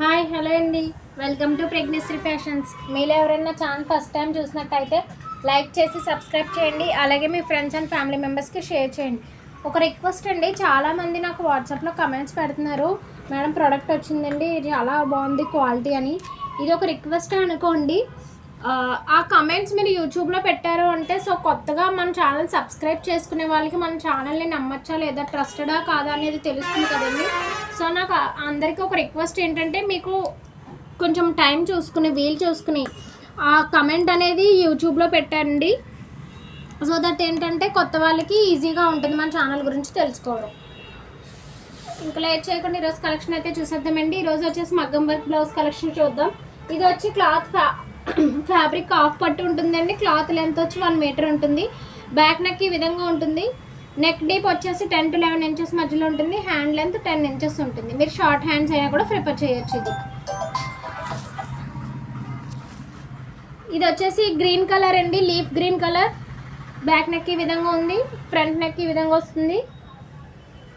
Hi hello అండి. Welcome to pregnancy fashions. మీరు ఎవరైనా ఛానల్ ఫస్ట్ టైం చూసినట్టయితే లైక్ చేసి సబ్స్క్రైబ్ చేయండి. అలాగే మీ ఫ్రెండ్స్ అండ్ ఫ్యామిలీ మెంబర్స్కి షేర్ చేయండి. ఒక రిక్వెస్ట్ అండి చాలామంది నాకు వాట్సాప్లో కమెంట్స్ పెడుతున్నారు. మేడం ప్రోడక్ట్ వచ్చిందండి చాలా బాగుంది క్వాలిటీ అని. ఇది ఒక రిక్వెస్ట్ అనుకోండి. ఆ, కమెంట్స్ మీరు యూట్యూబ్లో పెట్టారు అంటే సో కొత్తగా మన ఛానల్ సబ్స్క్రైబ్ చేసుకునే వాళ్ళకి మన ఛానల్ని నమ్మచ్చా లేదా ట్రస్టడా కాదా అనేది తెలుస్తుంది కదండి. సో నాకు అందరికీ ఒక రిక్వెస్ట్ ఏంటంటే మీకు కొంచెం టైం చూసుకుని వీలు చూసుకుని ఆ కమెంట్ అనేది యూట్యూబ్లో పెట్టండి. సో దట్ ఏంటంటే కొత్త వాళ్ళకి ఈజీగా ఉంటుంది మన ఛానల్ గురించి తెలుసుకోవడం. ఇంకా లేట్ చేయకుండా ఈరోజు కలెక్షన్ అయితే చూసేద్దామండి. ఈరోజు వచ్చేసి మగ్గం వర్క్ బ్లౌజ్ కలెక్షన్ చూద్దాం. ఇది వచ్చి క్లాత్ ఫ్యా ఫ్యాబ్రిక్ ఆఫ్ పట్టు ఉంటుందండి. క్లాత్ లెంత్ వచ్చి వన్ మీటర్ ఉంటుంది. బ్యాక్ నెక్ ఈ విధంగా ఉంటుంది. నెక్ డీప్ వచ్చేసి టెన్ టు లెవెన్ ఇంచెస్ మధ్యలో ఉంటుంది. హ్యాండ్ లెంత్ టెన్ ఇంచెస్ ఉంటుంది. మీరు షార్ట్ హ్యాండ్స్ అయినా కూడా ప్రిఫర్ చేయొచ్చు ఇది. ఇది వచ్చేసి గ్రీన్ కలర్ అండి. Leaf green colour back neck ఈ విధంగా ఉంది. ఫ్రంట్ నెక్ ఈ విధంగా వస్తుంది.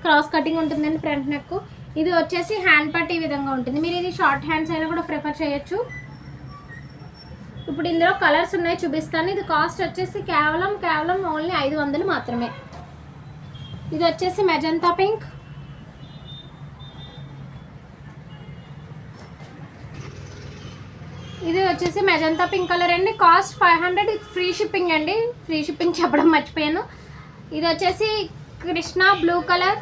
క్రాస్ కటింగ్ ఉంటుందండి ఫ్రంట్ నెక్ ఇది వచ్చేసి హ్యాండ్ పట్ ఈ విధంగా ఉంటుంది. మీరు ఇది షార్ట్ హ్యాండ్స్ అయినా కూడా ప్రిఫర్ చేయొచ్చు. ఇప్పుడు ఇందులో కలర్స్ ఉన్నాయి చూపిస్తాను. ఇది కాస్ట్ వచ్చేసి కేవలం కేవలం ఓన్లీ ఐదు వందలు మాత్రమే. ఇది వచ్చేసి మెజంతా పింక్. ఇది వచ్చేసి మెజంతా పింక్ కలర్ అండి. Cost five hundred. ఇది ఫ్రీ షిప్పింగ్ అండి. ఫ్రీ షిప్పింగ్ చెప్పడం మర్చిపోయాను. ఇది వచ్చేసి Krishna blue colour.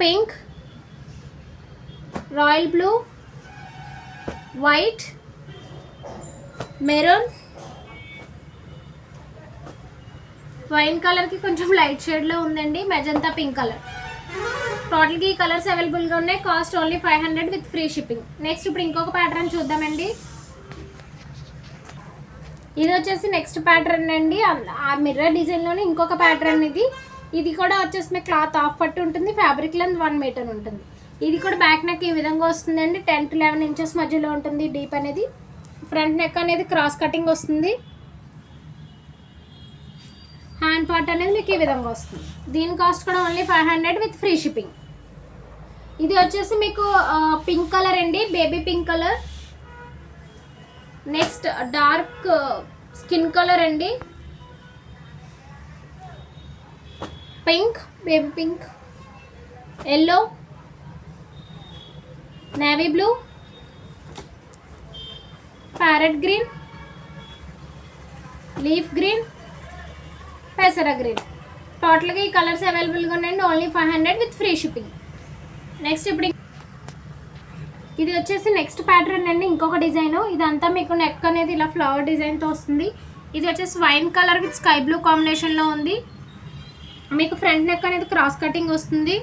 Pink. Royal blue. White. Maroon. Wine కలర్కి కొంచెం లైట్ షేడ్లో ఉందండి మెజంతా పింక్ కలర్. టోటల్గా ఈ కలర్స్ అవైలబుల్గా ఉన్నాయి cost only five hundred with free shipping. Next ఇప్పుడు ఇంకొక ప్యాటర్న్ చూద్దామండి. ఇది వచ్చేసి నెక్స్ట్ ప్యాటర్న్ అండి. ఆ- మిర్రర్ డిజైన్లోనే ఇంకొక ప్యాటర్న్ ఇది. ఇది కూడా వచ్చేసి మీకు క్లాత్ ఆఫ్ పట్టు ఉంటుంది ఫ్యాబ్రిక్ లెంత్ వన్ మీటర్ ఉంటుంది. ఇది కూడా బ్యాక్ నెక్ ఈ విధంగా వస్తుందండి. టెన్ టు లెవెన్ ఇంచెస్ మధ్యలో ఉంటుంది డీప్ అనేది. ఫ్రంట్ నెక్ అనేది క్రాస్ కటింగ్ వస్తుంది. హ్యాండ్ పార్ట్ అనేది మీకు ఈ విధంగా వస్తుంది. దీని కాస్ట్ కూడా only five hundred with free shipping ఇది వచ్చేసి మీకు పింక్ కలర్ అండి. Baby pink colour next dark skin colour అండి. Pink baby pink yellow navy blue parrot green leaf green పెసర గ్రీన్ టోటల్గా ఈ కలర్స్ అవైలబుల్గా ఉన్నాయండి. Only five hundred with free shipping. Next ఇప్పుడు ఇది వచ్చేసి నెక్స్ట్ ప్యాటర్న్ అండి. ఇంకొక డిజైన్. ఇదంతా మీకు నెక్ అనేది ఇలా ఫ్లవర్ డిజైన్తో వస్తుంది. ఇది వచ్చేసి wine colour with sky blue కాంబినేషన్లో ఉంది. మీకు ఫ్రంట్ నెక్ అనేది క్రాస్ కటింగ్ వస్తుంది.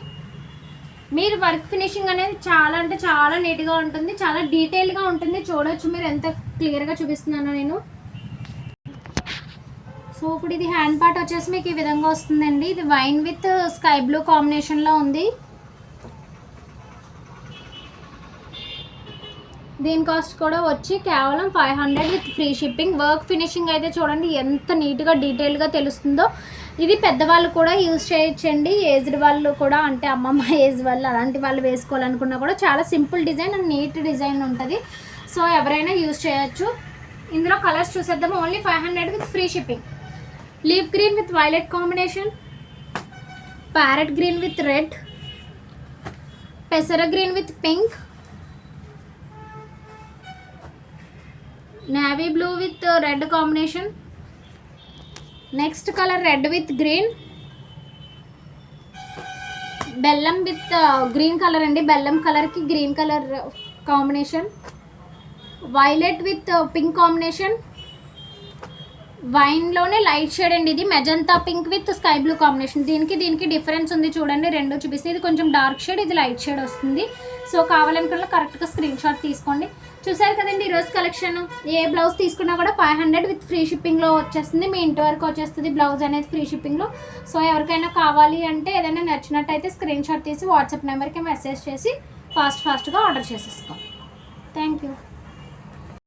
మీరు వర్క్ ఫినిషింగ్ అనేది చాలా అంటే చాలా నీట్గా ఉంటుంది. చాలా డీటెయిల్గా ఉంటుంది. చూడొచ్చు మీరు ఎంత క్లియర్గా చూపిస్తున్నానో నేను. సో ఇప్పుడు ఇది హ్యాండ్ పార్ట్ వచ్చేసి మీకు ఈ విధంగా వస్తుందండి. ఇది వైన్ విత్ స్కై బ్లూ కాంబినేషన్లో ఉంది. దీని కాస్ట్ కూడా వచ్చి కేవలం five hundred with free shipping work finishing అయితే చూడండి ఎంత నీట్గా డీటెయిల్గా తెలుస్తుందో. ఇది పెద్దవాళ్ళు కూడా యూజ్ చేయొచ్చండి. ఏజ్డ్ వాళ్ళు కూడా అంటే అమ్మమ్మ ఏజ్ వాళ్ళు అలాంటి వాళ్ళు వేసుకోవాలనుకున్నా కూడా చాలా simple design and neat design ఉంటుంది. సో ఎవరైనా యూజ్ చేయొచ్చు. ఇందులో కలర్స్ చూసేద్దాం only five hundred with free shipping leaf green with violet combination parrot green with red పెసర green with pink navy blue with red combination next colour red with green బెల్లం with green colour అండి. బెల్లం కలర్కి green colour combination violet with pink combination వైన్లోనే light shade అండి ఇది. Magenta pink with sky blue combination దీనికి దీనికి difference ఉంది చూడండి. రెండు చూపిస్తే ఇది కొంచెం డార్క్ షేడ్ ఇది లైట్ షేడ్ వస్తుంది. సో కావాలనుకున్న కరెక్ట్గా స్క్రీన్ షాట్ తీసుకోండి. చూసారు కదండి ఈరోజు కలెక్షన్ ఏ బ్లౌజ్ తీసుకున్నా కూడా ఫైవ్ హండ్రెడ్ విత్ ఫ్రీ షిప్పింగ్లో వచ్చేస్తుంది. మీ ఇంటి వరకు వచ్చేస్తుంది బ్లౌజ్ అనేది ఫ్రీ షిప్పింగ్లో సో ఎవరికైనా కావాలి అంటే ఏదైనా నచ్చినట్టయితే స్క్రీన్ షాట్ తీసి వాట్సాప్ నెంబర్కి మెసేజ్ చేసి ఫాస్ట్ ఫాస్ట్గా ఆర్డర్ చేసేసుకోండి. Thank you